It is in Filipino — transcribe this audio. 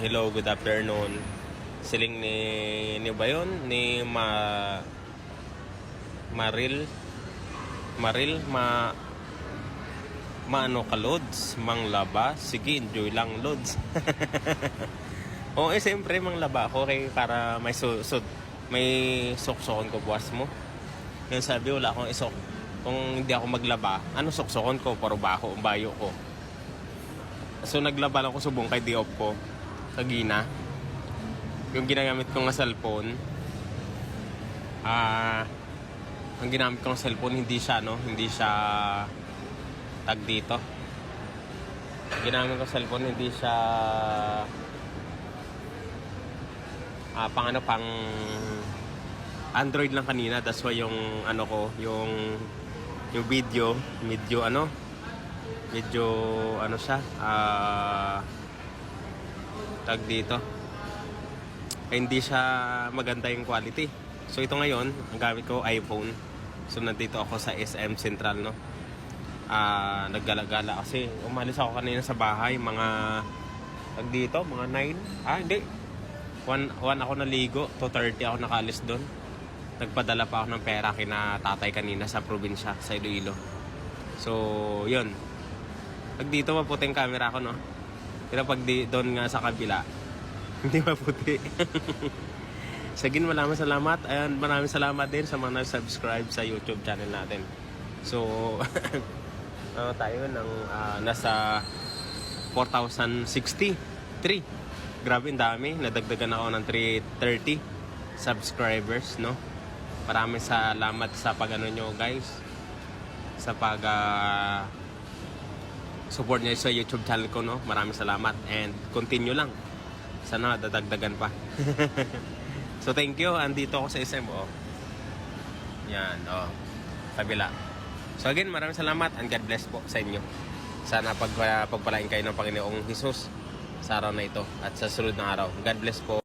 Hello, good afternoon. Siling ni ni ba? Ni Ma Maril Maril ma Maano ka Lods? Mang laba? Sige, enjoy lang Lods. Oo, eh siyempre mang laba ako kay para may susod may soksokon ko buwas mo. Yung sabi wala akong isok. Kung hindi ako maglaba, ano soksokon ko? Paro ba ako? Bayo ko. So naglaba lang ko subong kay Diop ko. Kagina. Yung ginagamit kong nga cellphone. Ah, ang ginamit kong cellphone hindi siya no, hindi siya tag dito. Ginamit ko cellphone hindi siya ah pang ano pang Android lang kanina that's why yung ano ko yung yung video medyo ano medyo ano siya ah tag dito. Eh, hindi siya maganda yung quality. So ito ngayon ang gamit ko iPhone. So nandito ako sa SM Central no? Ah naggala-gala kasi umalis ako kanina sa bahay mga tag dito mga 9 ah hindi. 1 ako naligo 2.30 ako nakalis doon nagpadala pa ako ng pera kina tatay kanina sa probinsya sa Iloilo. So yun. Pag dito maputing camera ko no pero pag di, doon nga sa kabila hindi maputi Sagin maraming salamat and maraming salamat din sa mga nag-subscribe sa YouTube channel natin. So, ano tayo ng ah, nasa 4,063. Grabe, ang dami. Nadagdagan ako ng 330 subscribers, no? Maraming salamat sa pag-ano nyo, guys. Sa pag ah, support nyo sa YouTube channel ko, no? Maraming salamat and continue lang. Sana dadagdagan pa. So thank you. Andito ako sa SM. Oh. Yan. Oh. Kabila. So again, maraming salamat and God bless po sa inyo. Sana pag, pagpalain kayo ng Panginoong Jesus sa araw na ito at sa sunod na araw. God bless po.